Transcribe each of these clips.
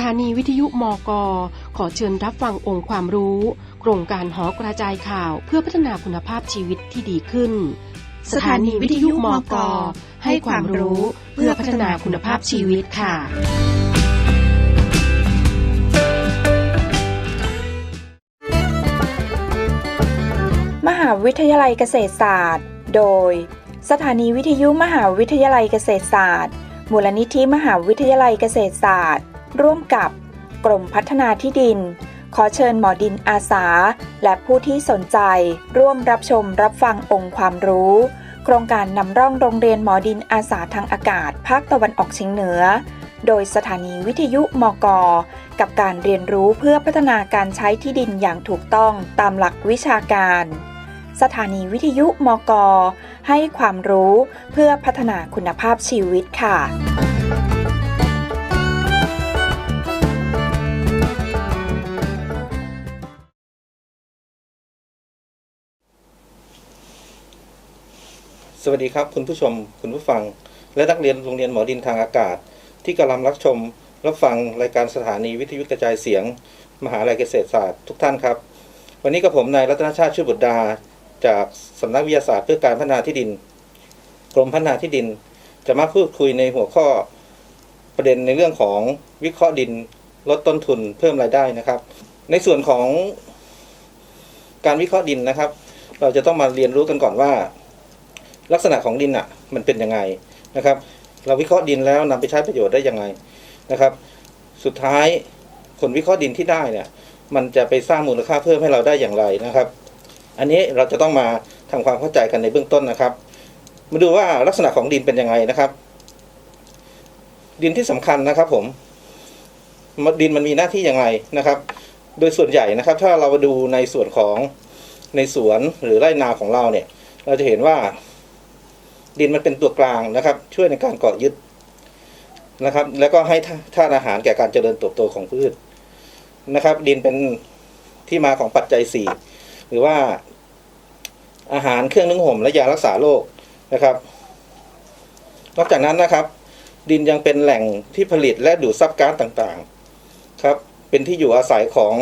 ถานีวิทยุมกขอเชิญรับฟังองค์ความรู้โครงการหอกระจายข่าวเพื่อพัฒนาคุณภาพชีวิตที่ดีขึ้น สถานีวิทยุมกให้ความรู้เพื่อพัฒนาคุณภาพชีวิตค่ะ มหาวิทยาลัยเกษตรศาสตร์ โดย สถานีวิทยุมหาวิทยาลัยเกษตรศาสตร์มูลนิธิมหาวิทยาลัยเกษตรศาสตร์ ร่วมกับกรมพัฒนาที่ดิน ขอเชิญหมอดินอาสา และผู้ที่สนใจ ร่วมรับชมรับฟังองค์ความรู้ โครงการนำร่องโรงเรียนหมอดินอาสาทางอากาศ ภาคตะวันออกเฉียงเหนือ โดยสถานีวิทยุมก กับการเรียนรู้เพื่อพัฒนาการใช้ที่ดินอย่างถูกต้องตามหลักวิชาการ สถานีวิทยุมก ให้ความรู้เพื่อพัฒนาคุณภาพชีวิตค่ะ สวัสดีครับ คุณผู้ชม คุณผู้ฟัง และนักเรียนโรงเรียนหมอดินทางอากาศ ที่กำลังรับชม รับฟังรายการสถานีวิทยุกระจายเสียง มหาลัยเกษตรศาสตร์ทุกท่านครับ วันนี้กับผมนายรัตนชาติชื่อบุตรดา จากสำนักวิทยาศาสตร์เพื่อการพัฒนาที่ดิน กรมพัฒนาที่ดิน จะมาพูดคุยในหัวข้อประเด็นในเรื่องของวิเคราะห์ดินลดต้นทุนเพิ่มรายได้นะครับ ในส่วนของการวิเคราะห์ดินนะครับ เราจะต้องมาเรียนรู้กันก่อนว่า ลักษณะของดินอะมันเป็นยังไงนะครับ เราวิเคราะห์ดินแล้วนำไปใช้ประโยชน์ได้ยังไงนะครับ สุดท้ายผลวิเคราะห์ดินที่ได้เนี่ย มันจะไปสร้างมูลค่าเพิ่มให้เราได้อย่างไรนะครับ อันนี้เราจะต้องมาทำความเข้าใจกันในเบื้องต้นนะครับ มาดูว่าลักษณะของดินเป็นยังไงนะครับ ดินที่สำคัญนะครับ ผมดินมันมีหน้าที่ยังไงนะครับ โดยส่วนใหญ่นะครับ ถ้าเรามาดูในส่วนของในสวนหรือไร่นาของเราเนี่ย เราจะเห็นว่า ดินมันเป็นตัวกลางนะครับ ช่วยในการเกาะยึดนะครับ แล้วก็ให้ธาตุอาหารแก่การเจริญเติบโตของพืชนะครับ ดินเป็นที่มาของปัจจัยสี่หรือว่าอาหารเครื่องนึ่งห่มและยารักษาโรคนะครับ นอกจากนั้นนะครับ ดินยังเป็นแหล่งที่ผลิตและดูดซับก๊าซต่างๆ ครับ เป็นที่อยู่อาศัยของ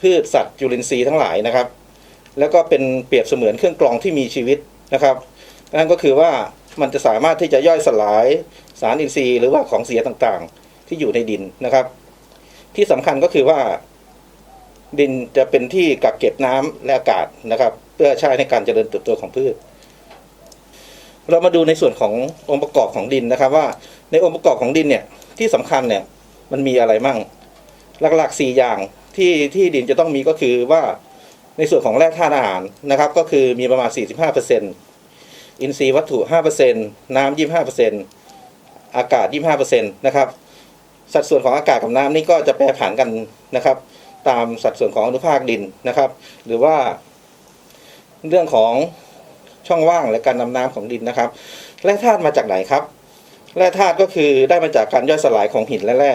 พืชสัตว์จุลินทรีย์ทั้งหลายนะครับ แล้วก็เป็นเปรียบเสมือนเครื่องกรองที่มีชีวิตนะครับ นั่นก็คือว่ามันจะสามารถที่จะย่อยสลายสารอินทรีย์หรือว่าของเสียต่างๆ ที่อยู่ในดินนะครับ ที่สำคัญก็คือว่า ดินจะเป็นที่กักเก็บน้ำและอากาศนะครับ เพื่อใช้ในการเจริญเติบโตของพืช เรามาดูในส่วนขององค์ประกอบของดินนะครับ ว่าในองค์ประกอบของดินเนี่ยที่สำคัญเนี่ยมันมีอะไรมั่ง หลักๆสี่อย่างที่ที่ดินจะต้องมีก็คือว่าในส่วนของแร่ธาตุอาหารนะครับ ก็คือมีประมาณ 45% อินทรีย์วัตถุ 5%น้ำ 25%อากาศ 25%นะครับ สัดส่วนของอากาศกับน้ำนี่ก็จะแปรผันกันนะครับ ตามสัดส่วนของอนุภาคดินนะครับ หรือว่า เรื่องของช่องว่างและการนำน้ำของดินนะครับ แร่ธาตุมาจากไหนครับ แร่ธาตุก็คือได้มาจากการย่อยสลายของหินและแร่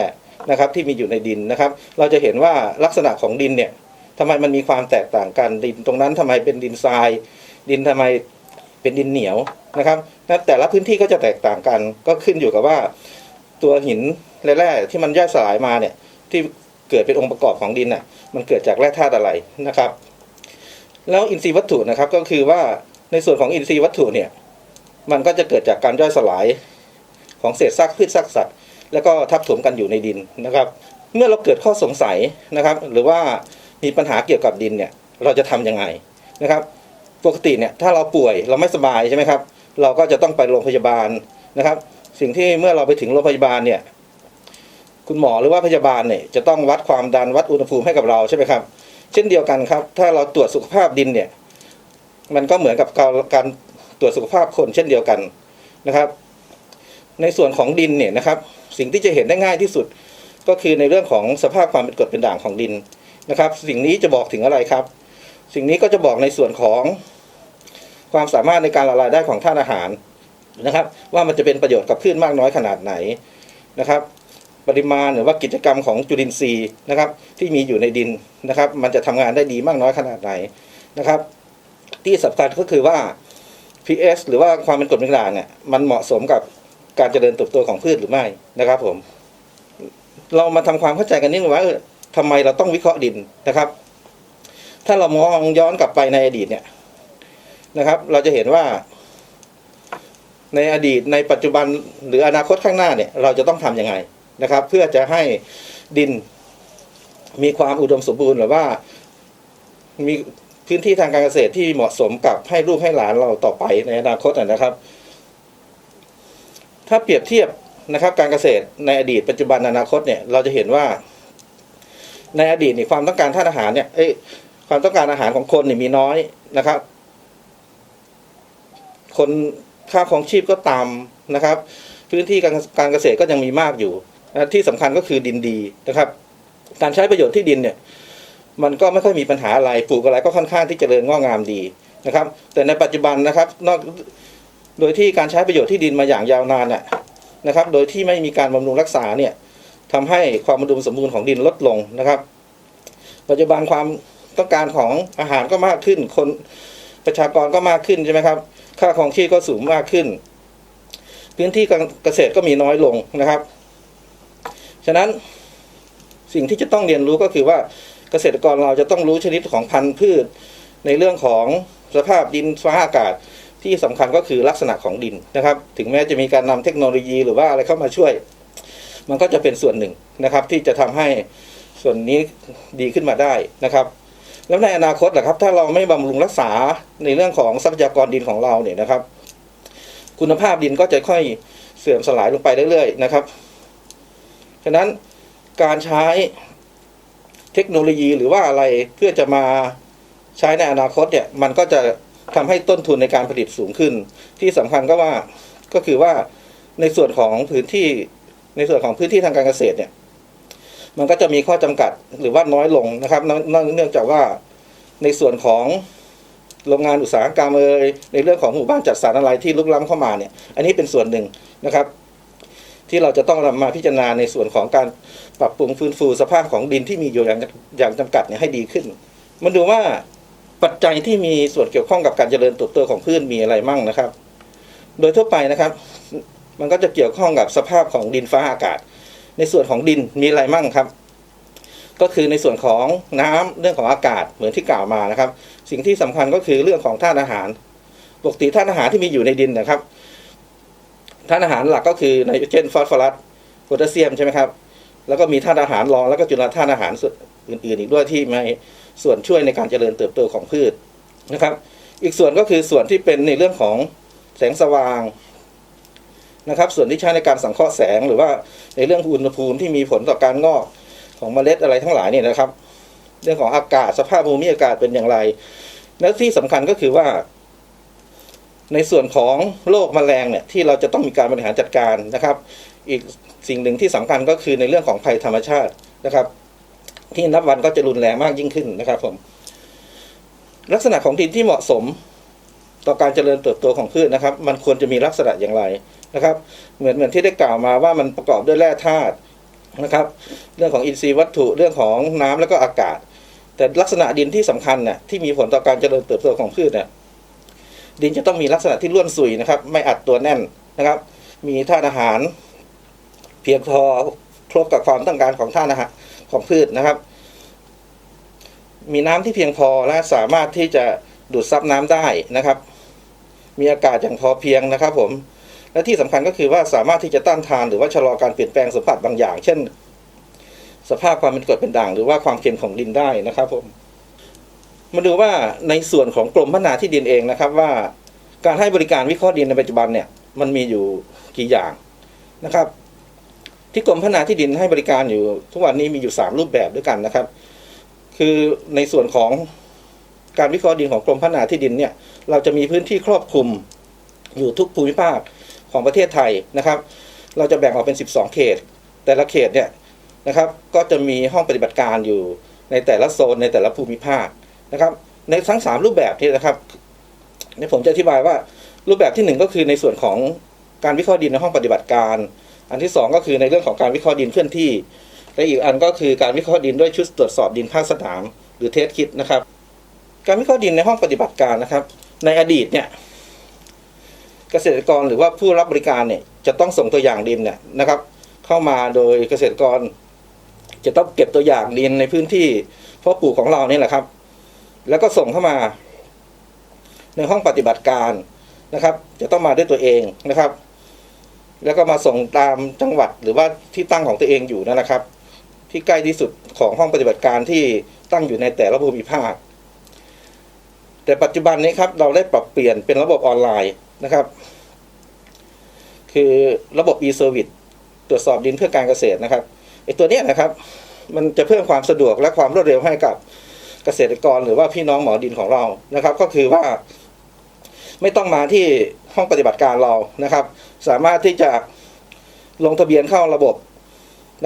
นะครับที่มีอยู่ในดินนะครับ เราจะเห็นว่าลักษณะของดินเนี่ยทำไมมันมีความแตกต่างกันดิน ตรงนั้นทำไมเป็นดินทราย ดินทำไม เป็นดินเหนียวนะครับแต่ละพื้นที่ก็จะแตกต่างกันก็ขึ้นอยู่กับว่าตัวหินและแร่ที่มันย่อยสลายมาเนี่ยที่เกิดเป็นองค์ประกอบของดินน่ะมันเกิดจากแร่ธาตุอะไรนะครับ แล้วอินทรีย์วัตถุนะครับก็คือว่าในส่วนของอินทรีย์วัตถุเนี่ยมันก็จะเกิดจากการย่อยสลายของเศษซากพืชซากสัตว์ แล้วก็ทับถมกันอยู่ในดินนะครับ เมื่อเราเกิดข้อสงสัยนะครับ หรือว่ามีปัญหาเกี่ยวกับดินเนี่ยเราจะทำยังไงนะครับ ปกติเนี่ยถ้าเราป่วยเราไม่สบายใช่ไหมครับ เราก็จะต้องไปโรงพยาบาลนะครับ สิ่งที่เมื่อเราไปถึงโรงพยาบาลเนี่ยคุณหมอหรือว่าพยาบาลเนี่ยจะต้องวัดความดันวัดอุณหภูมิให้กับเราใช่ไหมครับ เช่นเดียวกันครับ ถ้าเราตรวจสุขภาพดินเนี่ยมันก็เหมือนกับการตรวจสุขภาพคนเช่นเดียวกันนะครับ ในส่วนของดินเนี่ยนะครับ สิ่งที่จะเห็นได้ง่ายที่สุด ก็คือในเรื่องของสภาพความเป็นกรดเป็นด่างของดินนะครับ สิ่งนี้จะบอกถึงอะไรครับ สิ่งนี้ก็จะบอกในส่วนของความสามารถในการละลายได้ของธาตุอาหารนะครับ ว่ามันจะเป็นประโยชน์กับพืชมากน้อยขนาดไหนนะครับ ปริมาณหรือว่ากิจกรรมของจุลินทรีย์นะครับ ที่มีอยู่ในดินนะครับ มันจะทำงานได้ดีมากน้อยขนาดไหนนะครับ ที่สำคัญก็คือว่า pH หรือว่าความเป็นกรดเป็นด่างเนี่ยมันเหมาะสมกับการเจริญเติบโตของพืชหรือไม่นะครับผม เรามาทำความเข้าใจกันนิดนึงว่าทำไมเราต้องวิเคราะห์ดินนะครับ ถ้าเรามองย้อนกลับไปในอดีตเนี่ยนะครับ เราจะเห็นว่า ในอดีตในปัจจุบันหรืออนาคตข้างหน้าเนี่ย เราจะต้องทำยังไงนะครับ เพื่อจะให้ดินมีความอุดมสมบูรณ์หรือว่า มีพื้นที่ทางการเกษตรที่เหมาะสมกับให้ลูกให้หลานเราต่อไปในอนาคตนะนะครับ ถ้าเปรียบเทียบนะครับ การเกษตรในอดีตปัจจุบันอนาคตเนี่ย เราจะเห็นว่า ในอดีตนี่ความต้องการท่านอาหารเนี่ยเอ้ย ความต้องการอาหารของคนนี่มีน้อยนะครับ คนค่าของชีพก็ตามนะครับ พื้นที่การการเกษตรก็ยังมีมากอยู่ที่สำคัญก็คือดินดีนะครับ การใช้ประโยชน์ที่ดินเนี่ย มันก็ไม่ค่อยมีปัญหาอะไรปลูกอะไรก็ค่อนข้างที่จเจริญงอกงามดีนะครับ แต่ในปัจจุบันนะครับนอกโดยที่การใช้ประโยชน์ที่ดินมาอย่างยาวนานน่ะนะครับ โดยที่ไม่มีการบำรุงรักษาเนี่ยทำให้ความอุดมสมบูรณ์ของดินลดลงนะครับ ปัจจุบันความ ต้องการของอาหารก็มากขึ้น คนประชากรก็มากขึ้นใช่ไหมครับ ค่าของชีพก็สูงมากขึ้น พื้นที่การเกษตรก็มีน้อยลงนะครับ ฉะนั้นสิ่งที่จะต้องเรียนรู้ก็คือว่าเกษตรกรเราจะต้องรู้ชนิดของพันธุ์พืช ในเรื่องของสภาพดินฟ้าอากาศที่สำคัญก็คือลักษณะของดินนะครับ ถึงแม้จะมีการนำเทคโนโลยีหรือว่าอะไรเข้ามาช่วย มันก็จะเป็นส่วนหนึ่งนะครับ ที่จะทำให้ส่วนนี้ดีขึ้นมาได้นะครับ แล้วในอนาคตล่ะครับ ถ้าเราไม่บำรุงรักษาในเรื่องของทรัพยากรดินของเราเนี่ยนะครับ คุณภาพดินก็จะค่อยเสื่อมสลายลงไปเรื่อยๆนะครับฉะนั้นการใช้เทคโนโลยีหรือว่าอะไรเพื่อจะมาใช้ในอนาคตเนี่ย มันก็จะทำให้ต้นทุนในการผลิตสูงขึ้น ที่สำคัญก็ว่าก็คือว่าในส่วนของพื้นที่ในส่วนของพื้นที่ทางการเกษตรเนี่ย มันก็จะมีข้อจำกัดหรือว่าน้อยลงนะครับเนื่องจากว่าในส่วนของโรงงานอุตสาหกรรมเอยในเรื่องของหมู่บ้านจัดสรรอะไรที่ลุกล้ำเข้ามาเนี่ย อันนี้เป็นส่วนหนึ่งนะครับ ที่เราจะต้องนำมาพิจารณาในส่วนของการปรับปรุงฟื้นฟูสภาพของดินที่มีอยู่อย่างอย่างจำกัดเนี่ยให้ดีขึ้น มันดูว่าปัจจัยที่มีส่วนเกี่ยวข้องกับการเจริญเติบโตของพืชมีอะไรมั่งนะครับ โดยทั่วไปนะครับ มันก็จะเกี่ยวข้องกับสภาพของดินฟ้าอากาศ ในส่วนของดินมีอะไรมั่งครับ ก็คือในส่วนของน้ำเรื่องของอากาศเหมือนที่กล่าวมานะครับ สิ่งที่สำคัญก็คือเรื่องของธาตุอาหารปกติธาตุอาหารที่มีอยู่ในดินนะครับธาตุอาหารหลักก็คือไนโตรเจนฟอสฟอรัสโพแทสเซียมใช่ไหมครับแล้วก็มีธาตุอาหารรองแล้วก็จุลธาตุอาหารส่วนอื่น ๆ อีกด้วยที่มีส่วนช่วยในการเจริญเติบโตของพืชนะครับ อีกส่วนก็คือส่วนที่เป็นในเรื่องของแสงสว่าง นะครับ ส่วนที่ใช้ในการสังเคราะห์แสงหรือว่าในเรื่องอุณหภูมิที่มีผลต่อการงอกของเมล็ดอะไรทั้งหลายเนี่ยนะครับ เรื่องของอากาศสภาพภูมิอากาศเป็นอย่างไร และที่สำคัญก็คือว่า ในส่วนของโรคแมลงเนี่ยที่เราจะต้องมีการบริหารจัดการนะครับ อีกสิ่งหนึ่งที่สำคัญก็คือในเรื่องของภัยธรรมชาตินะครับ ที่นับวันก็จะรุนแรงมากยิ่งขึ้นนะครับผมลักษณะของดินที่เหมาะสมต่อการเจริญเติบโตของพืชนะครับ มันควรจะมีลักษณะอย่างไร นะครับ เหมือนเหมือนที่ได้กล่าวมาว่ามันประกอบด้วยแร่ธาตุนะครับ เรื่องของอินทรีย์วัตถุเรื่องของน้ำแล้วก็อากาศ แต่ลักษณะดินที่สำคัญน่ะที่มีผลต่อการเจริญเติบโตของพืชเนี่ยดินจะต้องมีลักษณะที่ร่วนสุยนะครับ ไม่อัดตัวแน่นนะครับ มีธาตุอาหาร เพียงพอครบกับความต้องการของธาตุอาหารของพืชนะครับ มีน้ำที่เพียงพอและสามารถที่จะดูดซับน้ำได้นะครับ มีอากาศอย่างพอเพียงนะครับผม และที่สำคัญก็คือว่าสามารถที่จะต้านทานหรือว่าชะลอการเปลี่ยนแปลงสัมผัสบางอย่าง เช่น สภาพความเป็นกรดเป็นด่าง หรือว่าความเค็มของดินได้นะครับผมมาดูว่าในส่วนของกรมพัฒนาที่ดินเองนะครับ ว่าการให้บริการวิเคราะห์ดินในปัจจุบันเนี่ยมันมีอยู่กี่อย่างนะครับ ที่กรมพัฒนาที่ดินให้บริการอยู่ ทุกวันนี้มีอยู่สามรูปแบบด้วยกันนะครับ คือในส่วนของการวิเคราะห์ดินของกรมพัฒนาที่ดินเนี่ย เราจะมีพื้นที่ครอบคลุมอยู่ทุกภูมิภาค ของประเทศไทยนะครับ เราจะแบ่งออกเป็น 12 เขต แต่ละเขตเนี่ยนะครับก็จะมีห้องปฏิบัติการอยู่ในแต่ละโซนในแต่ละภูมิภาคนะครับ ในทั้งสามรูปแบบนี้นะครับนี่ผมจะอธิบายว่ารูปแบบที่หนึ่งก็คือในส่วนของการวิเคราะห์ดินในห้องปฏิบัติการ อันที่สองก็คือในเรื่องของการวิเคราะห์ดินเคลื่อนที่ และอีกอันก็คือการวิเคราะห์ดินด้วยชุดตรวจสอบดินภาคสนาม หรือเทสคิดนะครับ การวิเคราะห์ดินในห้องปฏิบัติการนะครับ ในอดีตเนี่ย เกษตรกรหรือว่าผู้รับบริการเนี่ยจะต้องส่งตัวอย่างดินเนี่ยนะครับ เข้ามาโดยเกษตรกร จะต้องเก็บตัวอย่างดินในพื้นที่เพาะปลูกของเราเนี่ยแหละครับ แล้วก็ส่งเข้ามา ในห้องปฏิบัติการนะครับ จะต้องมาด้วยตัวเองนะครับ แล้วก็มาส่งตามจังหวัดหรือว่าที่ตั้งของตัวเองอยู่นั่นแหละครับ ที่ใกล้ที่สุดของห้องปฏิบัติการที่ตั้งอยู่ในแต่ละภูมิภาคแต่ปัจจุบันนี้ครับเราได้ปรับเปลี่ยนเป็นระบบออนไลน์ นะครับ คือระบบ e-service ตรวจสอบดินเพื่อการเกษตรนะครับไอ้ตัวเนี้ยนะครับ มันจะเพิ่มความสะดวกและความรวดเร็วให้กับเกษตรกรหรือว่าพี่น้องหมอดินของเรานะครับ ก็คือว่า ไม่ต้องมาที่ห้องปฏิบัติการเรานะครับ สามารถที่จะลงทะเบียนเข้าระบบ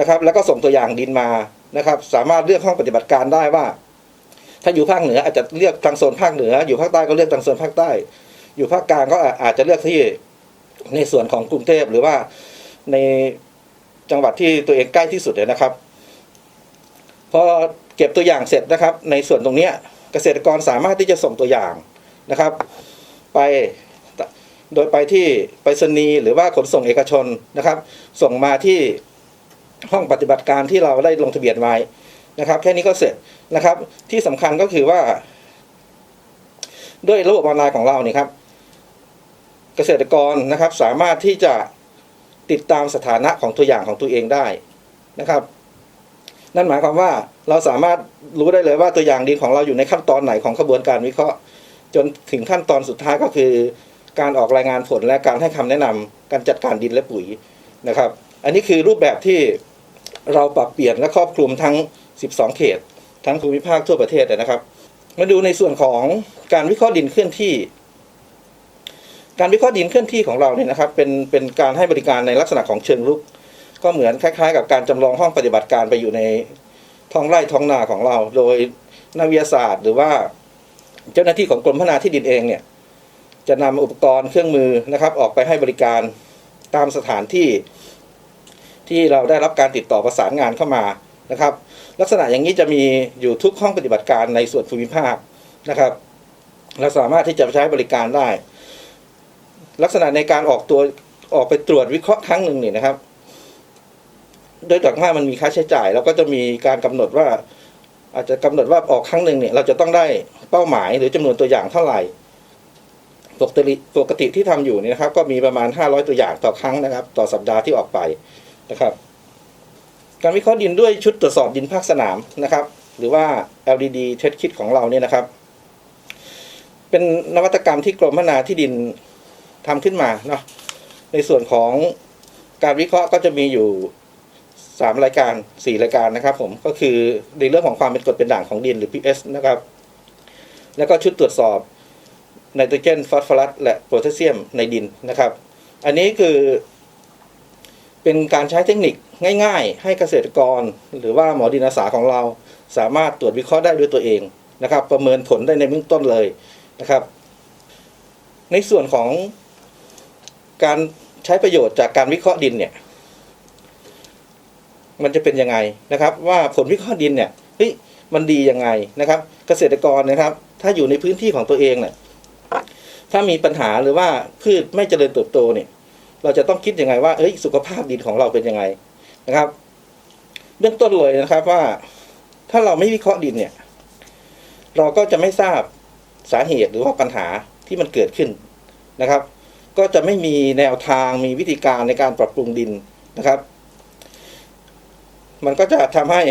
นะครับ แล้วก็ส่งตัวอย่างดินมานะครับ สามารถเลือกห้องปฏิบัติการได้ว่า ถ้าอยู่ภาคเหนืออาจจะเลือกทางโซนภาคเหนือ อยู่ภาคใต้ก็เลือกทางโซนภาคใต้ อยู่ภาคกลางก็อาจจะเลือกที่ในส่วนของกรุงเทพหรือว่าในจังหวัดที่ตัวเองใกล้ที่สุดเลยนะครับ พอเก็บตัวอย่างเสร็จนะครับ ในส่วนตรงนี้เกษตรกรสามารถที่จะส่งตัวอย่างนะครับ ไปโดยไปที่ไปรษณีย์หรือว่าขนส่งเอกชนนะครับ ส่งมาที่ห้องปฏิบัติการที่เราได้ลงทะเบียนไว้นะครับ แค่นี้ก็เสร็จนะครับ ที่สำคัญก็คือว่า ด้วยระบบออนไลน์ของเราเนี่ยครับ เกษตรกรนะครับสามารถที่จะติดตามสถานะของตัวอย่างของตัวเองได้นะครับ นั่นหมายความว่าเราสามารถรู้ได้เลยว่าตัวอย่างดินของเราอยู่ในขั้นตอนไหนของกระบวนการวิเคราะห์ จนถึงขั้นตอนสุดท้ายก็คือ การออกรายงานผลและการให้คำแนะนำการจัดการดินและปุ๋ยนะครับ อันนี้คือรูปแบบที่เราปรับเปลี่ยนและครอบคลุมทั้ง 12 เขต ทั้งภูมิภาคทั่วประเทศนะครับ มาดูในส่วนของการวิเคราะห์ดินเคลื่อนที่ การวิเคราะห์ดินเคลื่อนที่ของเราเนี่ยนะครับเป็นเป็นการให้บริการในลักษณะของเชิงลุก ก็เหมือนคล้ายๆ กับการจำลองห้องปฏิบัติการไปอยู่ในท้องไร่ท้องนาของเรา โดยนักวิทยาศาสตร์ หรือว่าเจ้าหน้าที่ของกรมพัฒนาที่ดินเองเนี่ยจะนำอุปกรณ์เครื่องมือนะครับออกไปให้บริการตามสถานที่ที่เราได้รับการติดต่อประสานงานเข้ามานะครับ ลักษณะอย่างนี้จะมีอยู่ทุกห้องปฏิบัติการในส่วนภูมิภาคนะครับ เราสามารถที่จะใช้บริการได้ ลักษณะในการออกตัวออกไปตรวจวิเคราะห์ครั้งหนึ่งเนี่ยนะครับ โดยจากว่ามันมีค่าใช้จ่าย แล้วก็จะมีการกำหนดว่า อาจจะกำหนดว่าออกครั้งหนึ่งเนี่ยเราจะต้องได้เป้าหมายหรือจำนวนตัวอย่างเท่าไหร่ปกติปกติที่ทำอยู่เนี่ยนะครับ ก็มีประมาณ 500 ตัวอย่างต่อครั้งนะครับ ต่อสัปดาห์ที่ออกไปนะครับ การวิเคราะห์ดินด้วยชุดตรวจสอบดินภาคสนามนะครับ หรือว่า LDD Test Kit ของเราเนี่ยนะครับ เป็นนวัตกรรมที่กรมพัฒนาที่ดิน ทำขึ้นมาเนาะในส่วนของการวิเคราะห์ก็จะมีอยู่สามรายการสี่รายการนะครับ ผมก็คือในเรื่องของความเป็นกรดเป็นด่างของดินหรือ PS นะครับ แล้วก็ชุดตรวจสอบไนโตรเจนฟอสฟอรัสและโพแทสเซียมในดินนะครับ อันนี้คือเป็นการใช้เทคนิคง่าย ๆ ให้เกษตรกร หรือว่าหมอดินอาสาของเรา สามารถตรวจวิเคราะห์ได้ด้วยตัวเองนะครับ ประเมินผลได้ในเบื้องต้นเลยนะครับ ในส่วนของ การใช้ประโยชน์จากการวิเคราะห์ดินเนี่ย มันจะเป็นยังไงนะครับ ว่าผลวิเคราะห์ดินเนี่ยเฮ้ยมันดียังไงนะครับ เกษตรกรนะครับ ถ้าอยู่ในพื้นที่ของตัวเองเนี่ยถ้ามีปัญหาหรือว่าพืชไม่เจริญเติบโตเนี่ย เราจะต้องคิดยังไงว่าเอ้ยสุขภาพดินของเราเป็นยังไงนะครับ เบื้องต้นเลยนะครับว่าถ้าเราไม่วิเคราะห์ดินเนี่ย เราก็จะไม่ทราบสาเหตุหรือว่าปัญหาที่มันเกิดขึ้นนะครับ ก็จะไม่มีแนวทางมีวิธีการในการปรับปรุงดินนะครับ มันก็จะทำให้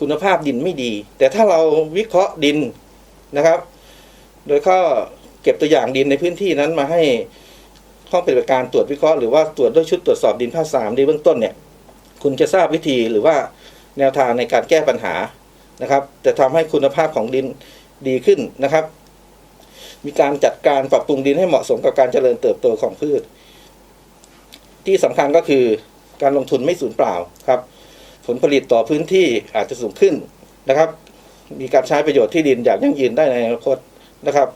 คุณภาพดินไม่ดี แต่ถ้าเราวิเคราะห์ดินนะครับ โดยก็เก็บตัวอย่างดินในพื้นที่นั้นมาให้ห้องปฏิบัติการตรวจวิเคราะห์หรือว่าตรวจด้วยชุดตรวจสอบดินภาคสามในเบื้องต้นเนี่ย คุณจะทราบวิธีหรือว่าแนวทางในการแก้ปัญหานะครับ จะทำให้คุณภาพของดินดีขึ้นนะครับ มีการจัดการปรับปรุงดินให้เหมาะสมกับการเจริญเติบโตของพืช ที่สำคัญก็คือการลงทุนไม่สูญเปล่าครับ ผลผลิตต่อพื้นที่อาจจะสูงขึ้นนะครับ มีการใช้ประโยชน์ที่ดินอย่างยั่งยืนได้ในอนาคตนะครับ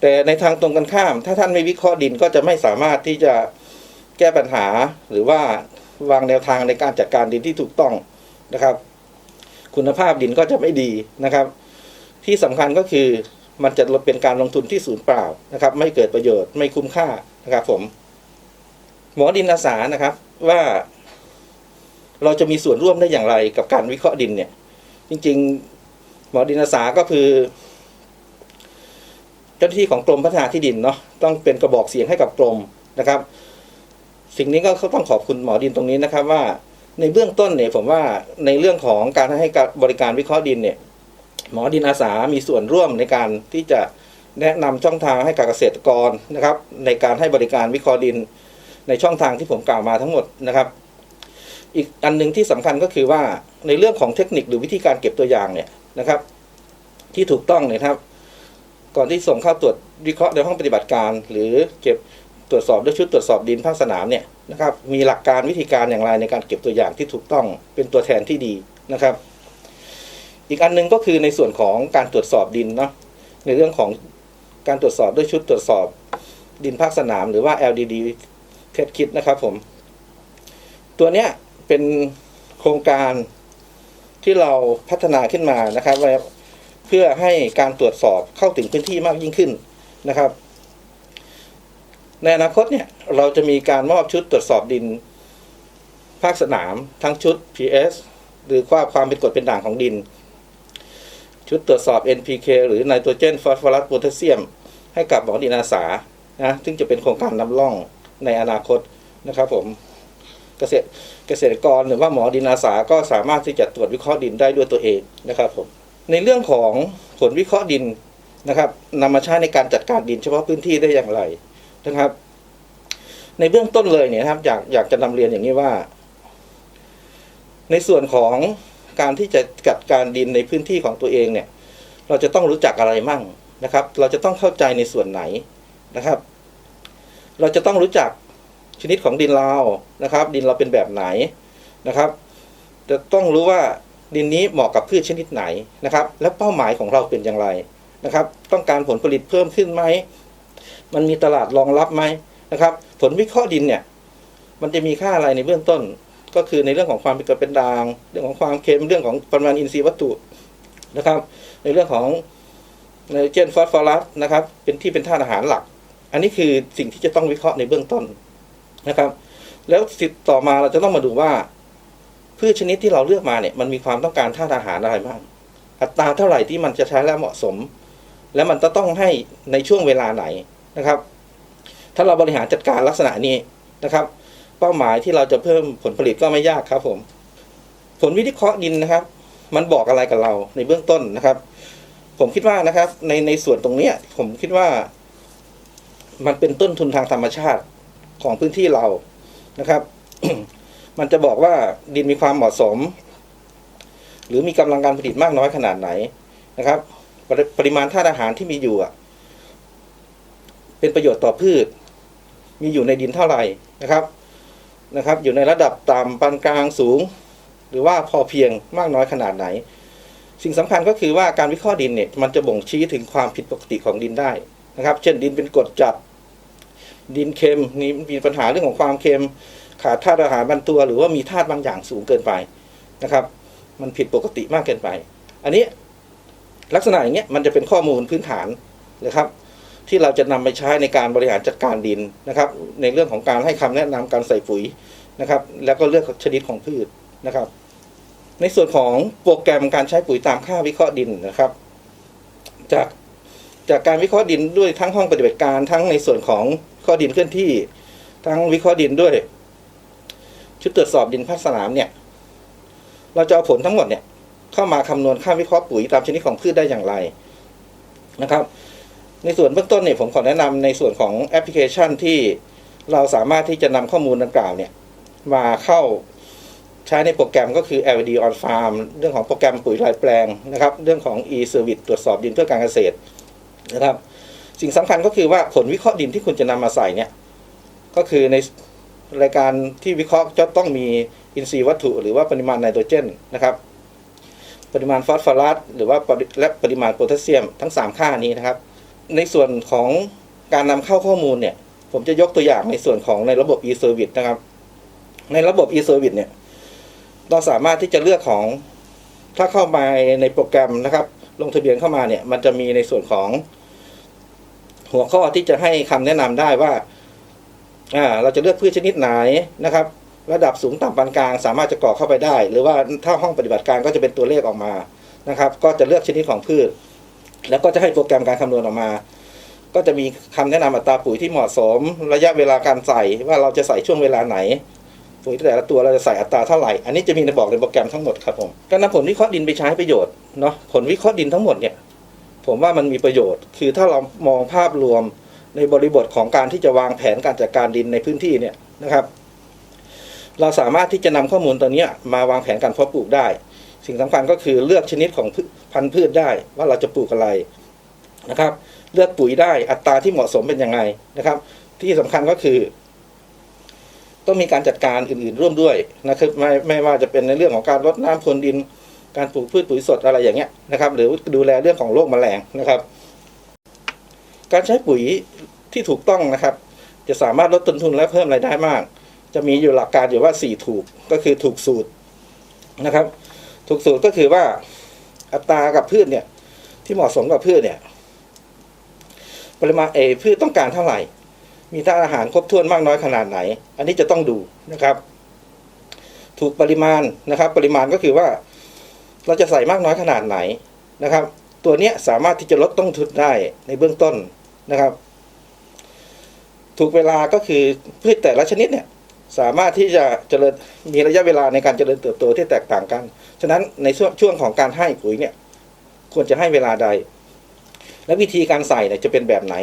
แต่ในทางตรงกันข้าม ถ้าท่านไม่วิเคราะห์ดินก็จะไม่สามารถที่จะแก้ปัญหาหรือว่าวางแนวทางในการจัดการดินที่ถูกต้องนะครับ คุณภาพดินก็จะไม่ดีนะครับ ที่สำคัญก็คือมันจะเป็นการลงทุนที่ศูนย์เปล่านะครับ ไม่เกิดประโยชน์ไม่คุ้มค่านะครับ ผม หมอดินอาสานะครับว่าเราจะมีส่วนร่วมได้อย่างไรกับการวิเคราะห์ดินเนี่ย จริง ๆ หมอดินอาสาก็คือ เจ้าหน้าที่ของกรมพัฒนาที่ดินเนาะต้องเป็นกระบอกเสียงให้กับกรมนะครับ สิ่งนี้ก็ต้องขอบคุณหมอดินตรงนี้นะครับ ว่าในเบื้องต้นเนี่ยผมว่าในเรื่องของการให้บริการวิเคราะห์ดินเนี่ย หมอดินอาสามีส่วนร่วมในการที่จะแนะนำช่องทางให้กับเกษตรกรนะครับ ในการให้บริการวิเคราะห์ดินในช่องทางที่ผมกล่าวมาทั้งหมดนะครับ อีกอันหนึ่งที่สำคัญก็คือว่าในเรื่องของเทคนิคหรือวิธีการเก็บตัวอย่างเนี่ยนะครับ ที่ถูกต้องเนี่ยครับ ก่อนที่ส่งเข้าตรวจวิเคราะห์ในห้องปฏิบัติการ หรือเก็บตรวจสอบด้วยชุดตรวจสอบดินภาคสนามเนี่ยนะครับ มีหลักการวิธีการอย่างไรในการเก็บตัวอย่างที่ถูกต้องเป็นตัวแทนที่ดีนะครับ อีกอันหนึงก็คือในส่วนของการตรวจสอบดินเนาะในเรื่องของการตรวจสอบด้วยชุดตรวจสอบดินภาคสนามหรือว่า LDD เทสคิดนะครับผม ตัวเนี้ยเป็นโครงการที่เราพัฒนาขึ้นมานะครับเพื่อให้การตรวจสอบเข้าถึงพื้นที่มากยิ่งขึ้นนะครับ ในอนาคตเนี่ยเราจะมีการมอบชุดตรวจสอบดินภาคสนาม ทั้งชุด PS หรือความความเป็นกรดเป็นด่างของดิน ชุดตรวจสอบ NPK หรือไนโตรเจนฟอสฟอรัสโพแทสเซียม ให้กับหมอดินอาสานะซึ่งจะเป็นโครงการนำร่องในอนาคตนะครับผมเกษตรเกษตรกรหรือว่าหมอดินอาสาก็สามารถที่จะตรวจวิเคราะห์ดินได้ด้วยตัวเองนะครับผมในเรื่องของผลวิเคราะห์ดินนะครับนำมาใช้ในการจัดการดินเฉพาะพื้นที่ได้อย่างไรนะครับ ในเบื้องต้นเลยเนี่ยนะครับอยากอยากจะนำเรียนอย่างนี้ว่า ในส่วนของ การที่จะจัดการดินในพื้นที่ของตัวเองเนี่ย เราจะต้องรู้จักอะไรมั่งนะครับ เราจะต้องเข้าใจในส่วนไหนนะครับ เราจะต้องรู้จักชนิดของดินเรานะครับ ดินเราเป็นแบบไหนนะครับ จะต้องรู้ว่าดินนี้เหมาะกับพืชชนิดไหนนะครับ และเป้าหมายของเราเป็นอย่างไรนะครับ ต้องการผลผลิตเพิ่มขึ้นไหมมันมีตลาดรองรับไหมนะครับ ผลวิเคราะห์ดินเนี่ย มันจะมีค่าอะไรในเบื้องต้น ก็คือในเรื่องของความเป็นกรดเป็นด่าง เรื่องของความเค็มเรื่องของปริมาณอินทรีย์วัตถุนะครับ ในเรื่องของไนโตรเจนฟอสฟอรัสนะครับ เป็นที่เป็นธาตุอาหารหลัก อันนี้คือสิ่งที่จะต้องวิเคราะห์ในเบื้องต้นนะครับ แล้วสิต่อมาเราจะต้องมาดูว่าพืชชนิดที่เราเลือกมาเนี่ยมันมีความต้องการธาตุอาหารอะไรบ้าง อัตราเท่าไหร่ที่มันจะใช้แล้วเหมาะสม และมันจะต้องให้ในช่วงเวลาไหนนะครับ ถ้าเราบริหารจัดการลักษณะนี้นะครับ เป้าหมายที่เราจะเพิ่มผลผลิตก็ไม่ยากครับผม ผลวิเคราะห์ดินนะครับ มันบอกอะไรกับเราในเบื้องต้นนะครับ ผมคิดว่านะครับ ในในส่วนตรงเนี้ย ผมคิดว่า มันเป็นต้นทุนทางธรรมชาติของพื้นที่เรานะครับ มันจะบอกว่าดินมีความเหมาะสม หรือมีกำลังการผลิตมากน้อยขนาดไหนนะครับปริปริมาณธาตุอาหารที่มีอยู่เป็นประโยชน์ต่อพืช มีอยู่ในดินเท่าไหร่นะครับ นะครับ อยู่ในระดับต่ำปานกลางสูง หรือว่าพอเพียงมากน้อยขนาดไหน สิ่งสำคัญก็คือว่าการวิเคราะห์ดินเนี่ยมันจะบ่งชี้ถึงความผิดปกติของดินได้นะครับ เช่นดินเป็นกรดจัด ดินเค็มนี่มีปัญหาเรื่องของความเค็ม ขาดธาตุอาหารบางตัว หรือว่ามีธาตุบางอย่างสูงเกินไปนะครับ มันผิดปกติมากเกินไป อันนี้ลักษณะอย่างเงี้ยมันจะเป็นข้อมูลพื้นฐานนะครับ ที่เราจะนำไปใช้ในการบริหารจัดการดินนะครับ ในเรื่องของการให้คำแนะนำการใส่ปุ๋ยนะครับ แล้วก็เลือกชนิดของพืชนะครับ ในส่วนของโปรแกรมการใช้ปุ๋ยตามค่าวิเคราะห์ดินนะครับ จากจากการวิเคราะห์ดินด้วยทั้งห้องปฏิบัติการทั้งในส่วนของข้อดินเคลื่อนที่ ทั้งวิเคราะห์ดินด้วย ชุดตรวจสอบดินภาคสนามเนี่ย เราจะเอาผลทั้งหมดเนี่ย เข้ามาคำนวณค่าวิเคราะห์ปุ๋ยตามชนิดของพืชได้อย่างไรนะครับ ในส่วนเบื้องต้นเนี่ยผมขอแนะนำในส่วนของแอปพลิเคชันที่เราสามารถที่จะนำข้อมูลดังกล่าวเนี่ยมาเข้าใช้ในโปรแกรมก็คือ LED on farm เรื่องของโปรแกรมปุ๋ยรายแปลงนะครับ เรื่องของ e-service ตรวจสอบดินเพื่อการเกษตรนะครับ สิ่งสำคัญก็คือว่าผลวิเคราะห์ดินที่คุณจะนำมาใส่เนี่ยก็คือในรายการที่วิเคราะห์จะต้องมีอินทรีย์วัตถุหรือว่าปริมาณไนโตรเจนนะครับ ปริมาณฟอสฟอรัสหรือว่าและปริมาณโพแทสเซียมทั้ง 3 ค่านี้นะครับ ในส่วนของการนำเข้าข้อมูลเนี่ย ผมจะยกตัวอย่างในส่วนของในระบบ e-service นะครับ ในระบบ e-service เนี่ย เราสามารถที่จะเลือกของถ้าเข้ามาในโปรแกรมนะครับ ลงทะเบียนเข้ามาเนี่ย มันจะมีในส่วนของ หัวข้อที่จะให้คำแนะนำได้ว่าอ่าเราจะเลือกพืชชนิดไหนนะครับ ระดับสูงต่ำปานกลางสามารถจะกรอกเข้าไปได้ หรือว่าถ้าห้องปฏิบัติการก็จะเป็นตัวเลขออกมานะครับ ก็จะเลือกชนิดของพืช แล้วก็จะให้โปรแกรมการคำนวณออกมา ก็จะมีคำแนะนำอัตราปุ๋ยที่เหมาะสม ระยะเวลาการใส่ว่าเราจะใส่ช่วงเวลาไหนปุ๋ยแต่ละตัวเราจะใส่อัตราเท่าไหร่ อันนี้จะมีในบอกในโปรแกรมทั้งหมดครับผมการนำผลวิเคราะห์ดินไปใช้ประโยชน์เนาะผลวิเคราะห์ดินทั้งหมดเนี่ยผมว่ามันมีประโยชน์ คือถ้าเรามองภาพรวมในบริบทของการที่จะวางแผนการจัดการดินในพื้นที่เนี่ยนะครับ เราสามารถที่จะนำข้อมูลตัวเนี้ยมาวางแผนการเพาะปลูกได้ สิ่งสำคัญก็คือเลือกชนิดของพันธุ์พืชได้ว่าเราจะปลูกอะไรนะครับ เลือกปุ๋ยได้อัตราที่เหมาะสมเป็นยังไงนะครับ ที่สำคัญก็คือ ต้องมีการจัดการอื่นๆร่วมด้วยนะครับไม่ไม่ว่าจะเป็นในเรื่องของการรดน้ำพรวนดิน การปลูกพืชปุ๋ยสดอะไรอย่างเงี้ยนะครับ หรือดูแลเรื่องของโรคแมลงนะครับ การใช้ปุ๋ยที่ถูกต้องนะครับ จะสามารถลดต้นทุนและเพิ่มรายได้มาก จะมีอยู่หลักการอยู่ว่าสี่ถูกก็คือถูกสูตรนะครับ ถูกสูตรก็คือว่าอัตรากับพืชเนี่ย ที่เหมาะสมกับพืชเนี่ย ปริมาณเออพืชต้องการเท่าไหร่ มีธาตุอาหารครบถ้วนมากน้อยขนาดไหน อันนี้จะต้องดูนะครับ ถูกปริมาณนะครับ ปริมาณก็คือว่า เราจะใส่มากน้อยขนาดไหนนะครับ ตัวเนี้ยสามารถที่จะลดต้นทุนได้ในเบื้องต้นนะครับ ถูกเวลาก็คือพืชแต่ละชนิดเนี่ย สามารถที่จะเจริญมีระยะเวลาในการเจริญเติบโตที่แตกต่างกัน ฉะนั้นในช่วงช่วงของการให้ปุ๋ยเนี่ยควรจะให้เวลาใด และวิธีการใส่เนี่ยจะเป็นแบบไหน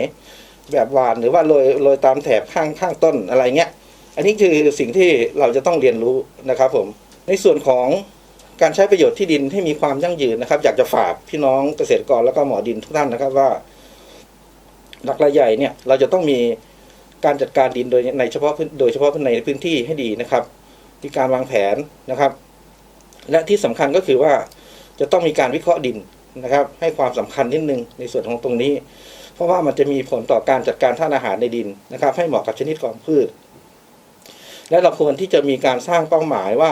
แบบหวานหรือว่าโรยโรยตามแถบข้างข้างต้นอะไรเงี้ย อันนี้คือสิ่งที่เราจะต้องเรียนรู้นะครับผม ในส่วนของการใช้ประโยชน์ที่ดินให้มีความยั่งยืนนะครับ อยากจะฝากพี่น้องเกษตรกรแล้วก็หมอดินทุกท่านนะครับว่าหลักรายใหญ่เนี่ยเราจะต้องมี การจัดการดินโดยในเฉพาะโดยเฉพาะในพื้นที่ให้ดีนะครับ มีการวางแผนนะครับ และที่สำคัญก็คือว่าจะต้องมีการวิเคราะห์ดินนะครับ ให้ความสำคัญนิดนึงในส่วนของตรงนี้ เพราะว่ามันจะมีผลต่อการจัดการท่าตุอาหารในดินนะครับ ให้เหมาะกับชนิดของพืช และเราควรที่จะมีการสร้างเป้าหมายว่า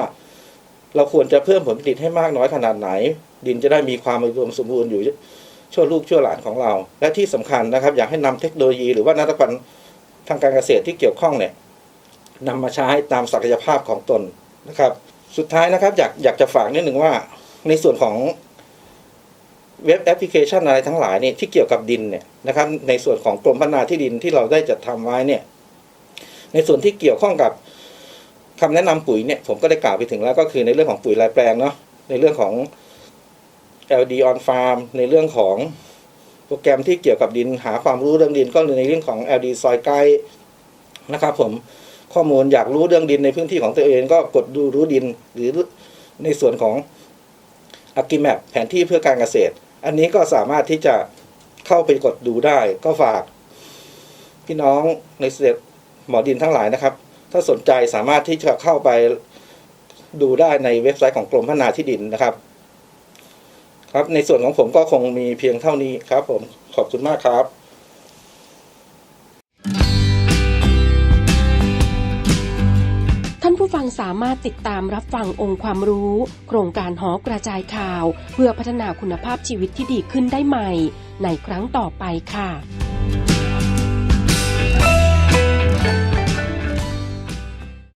เราควรจะเพิ่มผลผลิตให้มากน้อยขนาดไหน ดินจะได้มีความอุดมสมบูรณ์อยู่ชั่วลูกชั่วหลานของเรา และที่สำคัญนะครับ อยากให้นำเทคโนโลยีหรือว่านวัตกรรม ทางการเกษตรที่เกี่ยวข้องเนี่ยนำมาใช้ตามศักยภาพของตนนะครับ สุดท้ายนะครับอยากอยากจะฝากนิดหนึ่งว่าในส่วนของเว็บแอปพลิเคชันอะไรทั้งหลายนี่ที่เกี่ยวกับดินเนี่ยนะครับในส่วนของกรมพัฒนาที่ดินที่เราได้จัดทำไว้เนี่ยในส่วนที่เกี่ยวข้องกับคำแนะนำปุ๋ยเนี่ยผมก็ได้กล่าวไปถึงแล้วก็คือในเรื่องของปุ๋ยรายแปลงเนาะในเรื่องของ LD on farm ในเรื่องของ โปรแกรมที่เกี่ยวกับดินหาความรู้เรื่องดินก็ในเรื่องของ LD Soil Guide นะครับผมข้อมูลอยากรู้เรื่องดินในพื้นที่ของตัวเองก็กดดูรู้ดินหรือในส่วนของ a g r i m a p แผนที่เพื่อการเกษตร อันนี้ก็สามารถที่จะเข้าไปกดดูได้ก็ฝาก พี่น้องในเกษตหมอดินทั้งหลายนะครับ ถ้าสนใจสามารถที่จะเข้าไปดูได้ในเว็บไซต์ของกรมพัฒนาที่ดินนะครับ ครับในส่วนของผมก็คงมีเพียงเท่านี้ครับ ผมขอบคุณมากครับท่านผู้ฟังสามารถติดตามรับฟังองค์ความรู้ โครงการหอกระจายข่าว เพื่อพัฒนาคุณภาพชีวิตที่ดีขึ้นได้ใหม่ ในครั้งต่อไปค่ะ